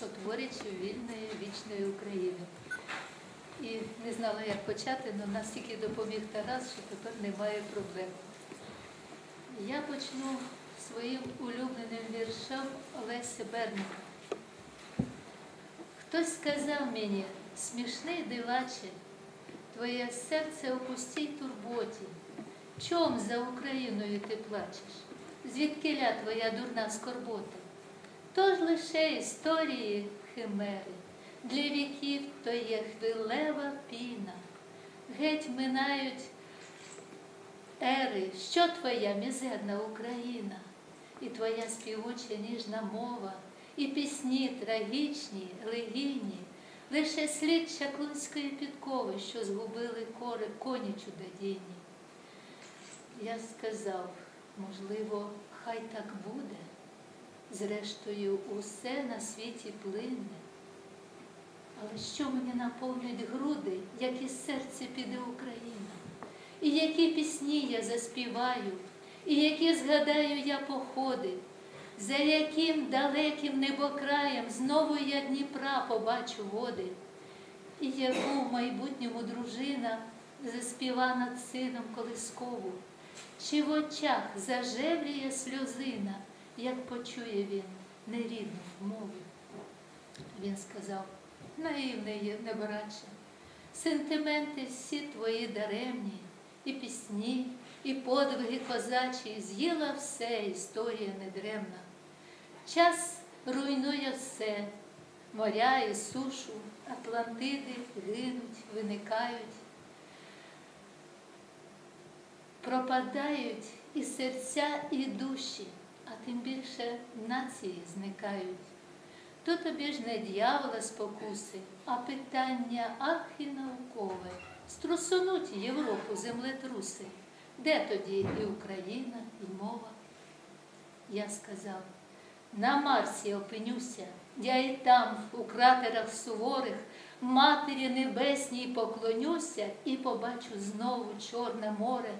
сотворячи вільної вічної України. І не знала, як почати, але настільки допоміг Тарас, що тепер немає проблем. Я почну своїм улюбленим віршем Олеся Берника. Хтось сказав мені, смішний диваче, твоє серце у пустій турботі. Чом за Україною ти плачеш? Звідкиля твоя дурна скорбота? Тож лише історії химери, для віків то є хвилева піна. Геть минають ери, що твоя мізерна Україна, і твоя співуча ніжна мова, і пісні трагічні, елегійні, лише слід чаклунської підкови, що згубили кори коні чудодійні. Я сказав, можливо, хай так буде. Зрештою, усе на світі плине. Але що мені наповнить груди, як із серця піде Україна? І які пісні я заспіваю, і які згадаю я походи, за яким далеким небокраєм знову я Дніпра побачу води, і яку в майбутньому дружина заспіва над сином колискову, чи в очах зажевріє сльозина, як почує він нерідну мову. Він сказав, наївний небораче, сентименти всі твої даремні, і пісні, і подвиги козачі, з'їла все, історія недремна. Час руйнує все, моря і сушу, Атлантиди гинуть, виникають, пропадають і серця, і душі, а тим більше нації зникають. То тобі ж не дьявола спокуси, а питання архінаукове. Струсунуть Європу землетруси. Де тоді і Україна, і мова? Я сказав, на Марсі опинюся, я і там, у кратерах суворих, Матері Небесній поклонюся і побачу знову Чорне море.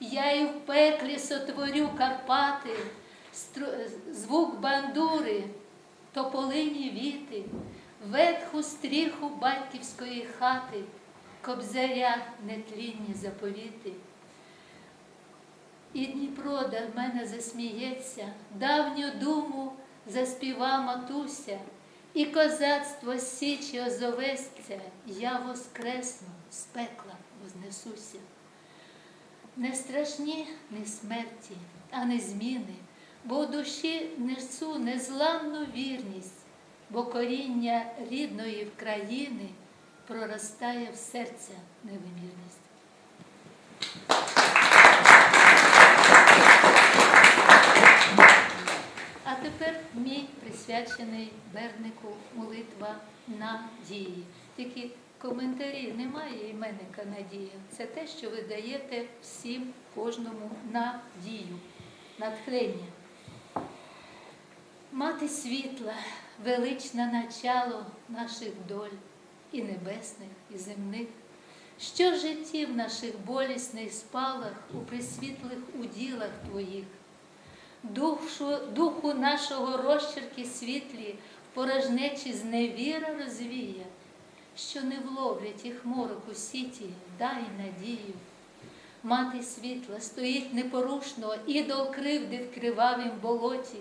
Я і в пеклі сотворю Карпати, звук бандури, тополині віти, ветху стріху батьківської хати, кобзаря нетлінні заповіти. І Дніпро до мене засміється, давню думу заспіва матуся, і козацтво січі озовесться, я воскресну, з пекла вознесуся. Не страшні не смерті, а не зміни, бо в душі несу незламну вірність, бо коріння рідної в країни проростає в серця невимірність. А тепер мій присвячений Бернику молитва надії. Тільки коментарі немає іменника Надія. Це те, що ви даєте всім кожному надію, натхнення. Мати світла, величне начало наших доль і небесних, і земних, що житті в наших болісних спалах у присвітлих уділах твоїх, душу, духу нашого розчерки світлі в порожнечі зневіра розвія, що не вловлять їх морок у сіті, дай надію. Мати світла стоїть непорушно, ідол кривди в кривавім болоті,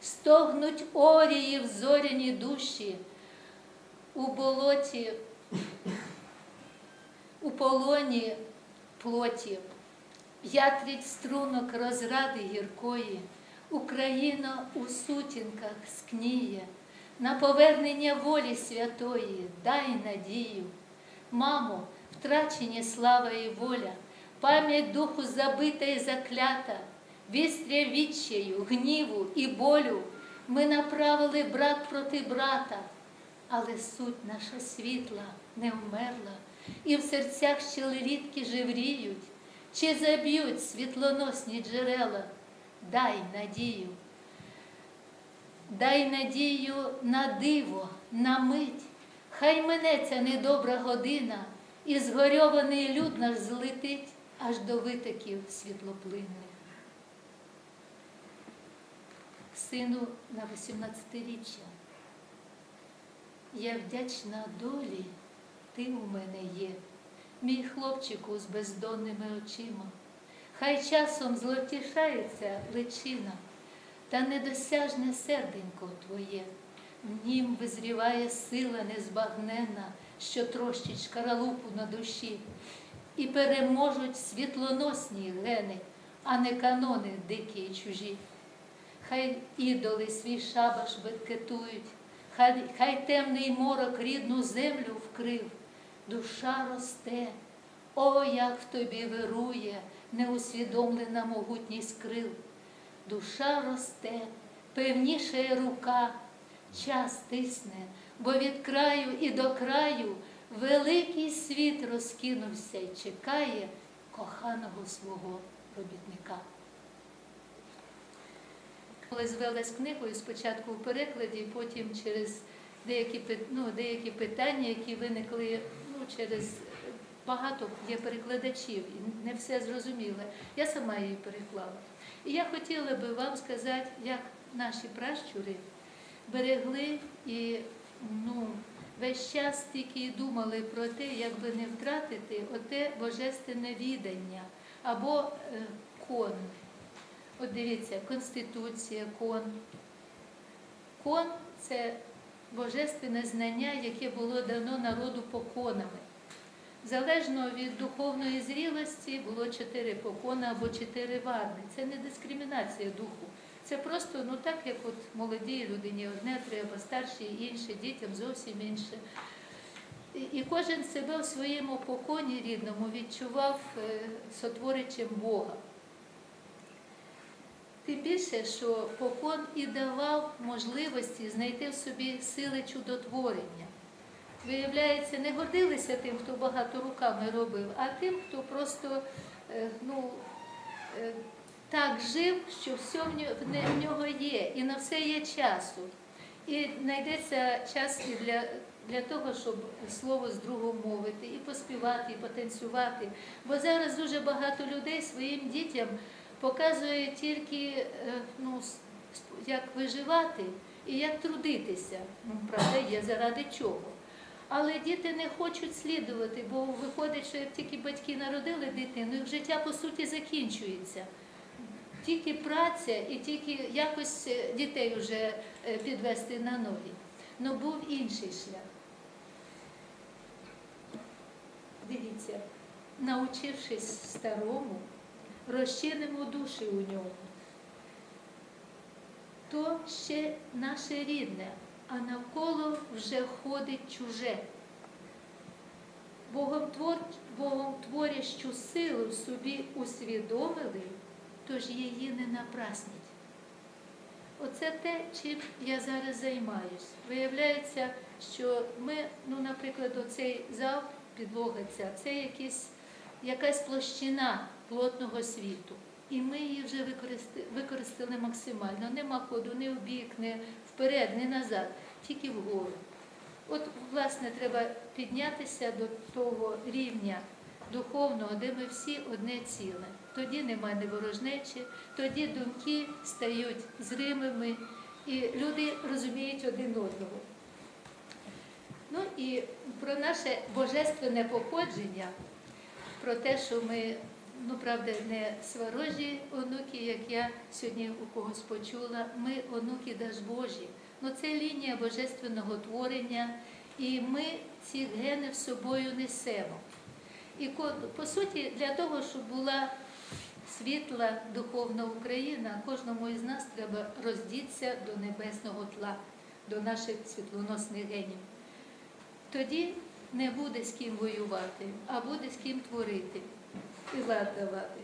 стогнуть орії в зоряні душі, у болоті, у полоні плоті, Ятрить струнок розради гіркої, Україна у сутінках скніє, на повернення волі святої дай надію. Мамо, втрачені слава і воля, пам'ять духу забита і заклята, вістря відчаю, гніву і болю ми направили брат проти брата, але суть наша світла не вмерла, і в серцях ще рідкі живріють, чи заб'ють світлоносні джерела, дай надію. Дай надію на диво, на мить, хай минеться недобра година, і згорьований люд наш злетить аж до витоків світлоплинних. Сину на 18-річчя Я вдячна долі, ти у мене є, мій хлопчику з бездонними очима. Хай часом зловтішається личина, та недосяжне серденько твоє. В нім визріває сила незбагненна, що трощить шкаралупу на душі, і переможуть світлоносні гени, а не канони дикі й чужі. Хай ідоли свій шабаш бекетують, хай, хай темний морок рідну землю вкрив, душа росте, о, як в тобі вирує неусвідомлена могутність крил. Душа росте, певніше рука, час тисне, бо від краю і до краю великий світ розкинувся й чекає коханого свого робітника. Коли звелась книгою, спочатку в перекладі, потім через деякі, ну, деякі питання, які виникли ну, через багато є перекладачів, і не все зрозуміло. Я сама її переклала. І я хотіла би вам сказати, як наші пращури берегли і ну, весь час тільки думали про те, як би не втратити оте божественне відання або е, кон. От дивіться, Конституція, кон. Кон це божественне знання, яке було дано народу поконами. Залежно від духовної зрілості було чотири покони або чотири варни. Це не дискримінація духу. Це просто ну так, як от молодій людині одне треба, старші інше, дітям зовсім інше. І, кожен себе у своєму поконі рідному відчував е, сотворичем Бога. Тим більше, що покон і давав можливості знайти в собі сили чудотворення. Виявляється, не гордилися тим, хто багато руками робив, а тим, хто просто е, ну, е, так жив, що все в нього, є, і на все є часу. І знайдеться час і для, для того, щоб слово з другом мовити, і поспівати, і потанцювати. Бо зараз дуже багато людей своїм дітям показує тільки е, ну, як виживати і як трудитися. Ну, правда, є заради чого. Але діти не хочуть слідувати, бо виходить, що як тільки батьки народили дитину, їх життя по суті закінчується. Тільки праця і тільки якось е, дітей вже е, підвести на ноги. Ну був інший шлях. Дивіться, навчившись старому, розчинимо душі у ньому. То ще наше рідне, а навколо вже ходить чуже. Богомтвор, богомтворящу силу собі усвідомили, тож її не напрасніть. Оце те, чим я зараз займаюсь. Виявляється, що ми, ну, наприклад, оцей зал, підлога ця, це якісь, якась площина плотного світу. І ми її вже використали, використали максимально. Нема ходу ні в бік, ні вперед, ні назад, тільки вгору. От, власне, треба піднятися до того рівня духовного, де ми всі одне ціле. Тоді немає неворожнечі, тоді думки стають зримими, і люди розуміють один одного. Ну і про наше божественне походження, про те, що ми, ну правда, не сварожі онуки, як я сьогодні у когось почула, ми онуки Даж Божі. Ну це лінія божественного творення, і ми ці гени в собою несемо. І по суті, для того, щоб була світла духовна Україна, кожному із нас треба роздітися до небесного тла, до наших світлоносних генів. Тоді не буде з ким воювати, а буде з ким творити і лад давати.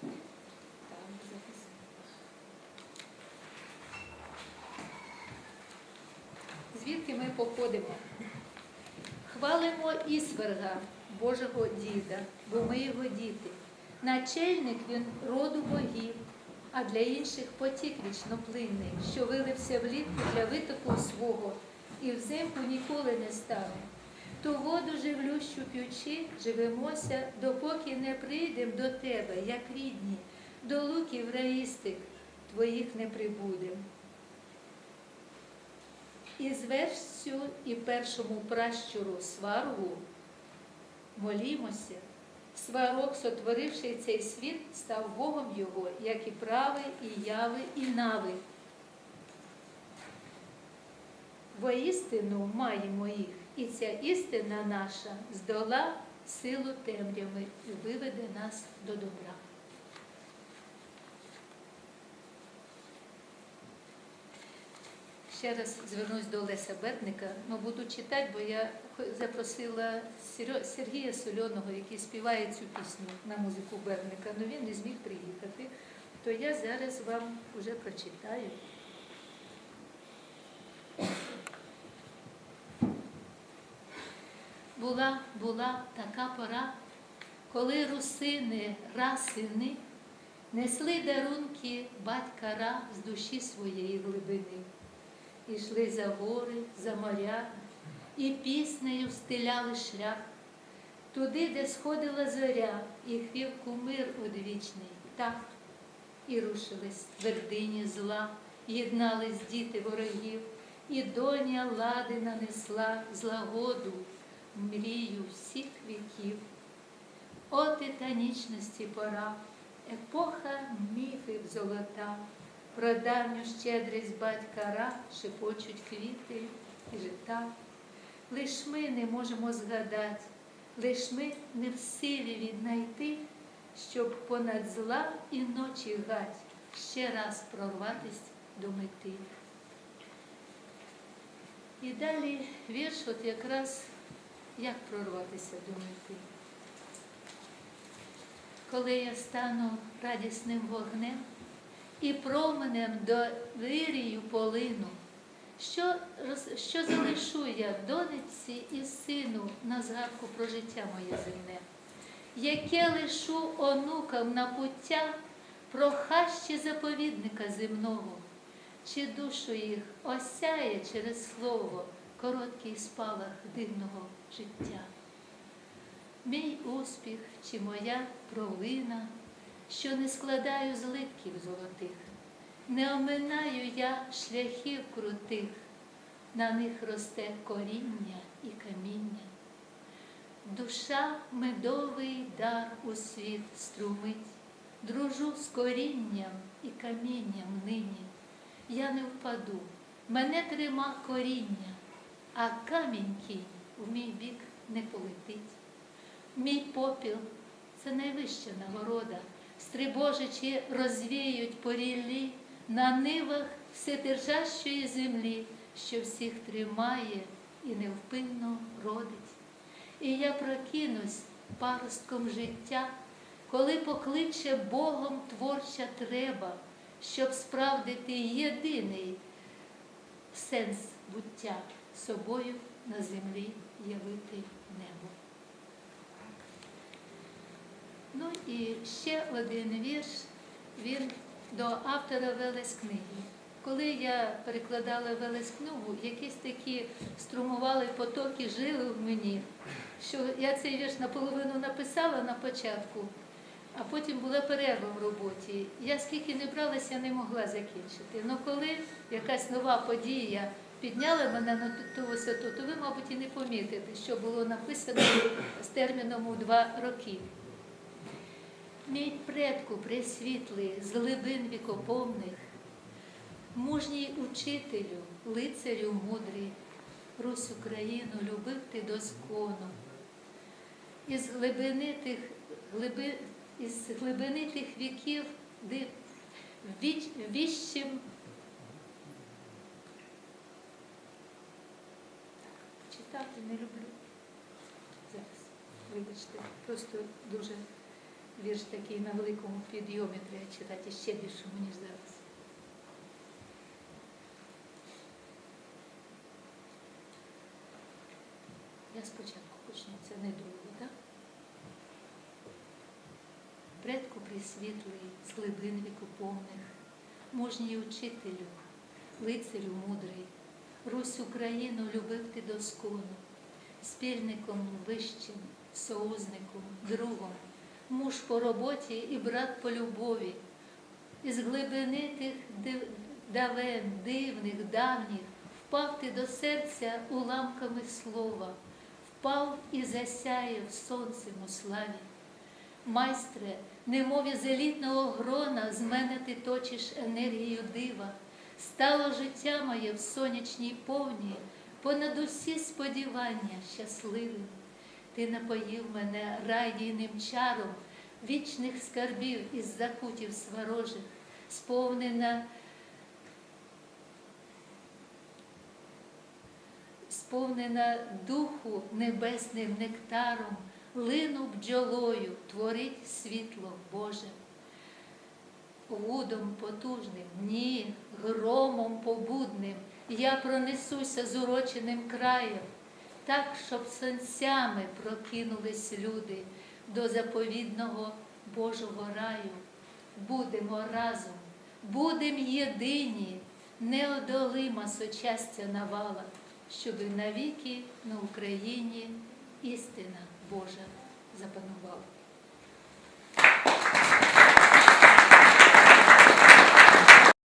Там Звідки ми походимо? Хвалимо Ісверга, Божого діда, бо ми його діти. Начальник він роду богів, а для інших потік вічноплинний, що вилився влітку для витоку свого, і взимку ніколи не стане. Ту воду живлющу п'ючи, живемося, допоки не прийдем до тебе, як рідні, до луків раїстих твоїх не прибудем. І звершцю і першому пращуру сваргу молімося. Сварог, сотворивши цей світ, став Богом його, як і прави, і яви, і нави. Воістину маємо їх, і ця істина наша здола силу темряви і виведе нас до добра. Ще раз звернусь до Олеся Бердника, ну буду читати, бо я запросила Сергія Сольоного, який співає цю пісню на музику Бердника, але він не зміг приїхати. То я зараз вам вже прочитаю. Була, була така пора, коли русини, расини несли дарунки батька Ра з душі своєї глибини. Ішли за гори, за моря, і піснею стиляли шлях, туди, де сходила зоря, і хвів кумир одвічний, так, і рушились твердині зла, єднались діти ворогів, і доня лади нанесла злагоду, мрію всіх віків. О титанічності пора, епоха міфів золота, про давню щедрість батька Ра шепочуть квіти і жита. Лиш ми не можемо згадати, лиш ми не в силі віднайти, щоб понад зла і ночі гать ще раз прорватись до мети. І далі вірш, от якраз як прорватися до мети. Коли я стану радісним вогнем і променем до вирію полину, що, що залишу я донечці і сину на згадку про життя моє земне, яке лишу онукам на пуття про хащі заповідника земного, чи душу їх осяє через слово короткий спалах дивного життя. Мій успіх чи моя провина, що не складаю злитків золотих, не оминаю я шляхів крутих, на них росте коріння і каміння. Душа медовий дар у світ струмить, дружу з корінням і камінням нині. Я не впаду, мене трима коріння, а камінь кінь в мій бік не полетить. Мій попіл це найвища нагорода, стрибожичі розвіють поріллі на нивах вседержащої землі, що всіх тримає і невпинно родить. І я прокинусь паростком життя, коли покличе Богом творча треба, щоб справдити єдиний сенс буття собою на землі явити небо. Ну і ще один вірш, він до автора Велес книги. Коли я перекладала Велес книгу, якісь такі струмували потоки жили в мені, що я цей вірш наполовину написала на початку, а потім була перерва в роботі. Я скільки не бралася, не могла закінчити. Ну коли якась нова подія підняла мене на ту- ту висоту, то ви, мабуть, і не помітите, що було написано з терміном у два роки. Мій предку пресвітлий, з глибин вікоповних, мужній учителю, лицарю мудрий, Русь Україну любив ти доскону. Із глибини тих, глиби, із глибини тих віків, де віч, віщим читати не люблю. Зараз, вибачте, просто дуже вірш такий на великому підйомі треба читати ще більшому, ніж зараз. Я спочатку почну, це не довго, так? Предку присвітлий, з глибин вікоповних, мужній учителю, лицарю мудрий, Русь Україну любив ти доскону, спільником вищим, союзником, другом, муж по роботі і брат по любові, із глибини тих див- давен, дивних, давніх, впав ти до серця уламками слова, впав і засяяв сонцем у славі. Майстре, немов із елітного грона, з мене ти точиш енергію дива. Стало життя моє в сонячній повні, понад усі сподівання щасливим. Ти напоїв мене радійним чаром вічних скарбів із закутів сварожих, сповнена, сповнена духу небесним нектаром, лину бджолою творить світло Боже. Гудом потужним, ні, громом побудним я пронесуся з уроченим краєм, так, щоб сонцями прокинулись люди до заповідного Божого раю. Будемо разом, будем єдині, неодолима сочастя навала, щоби навіки на Україні істина Божа запанувала.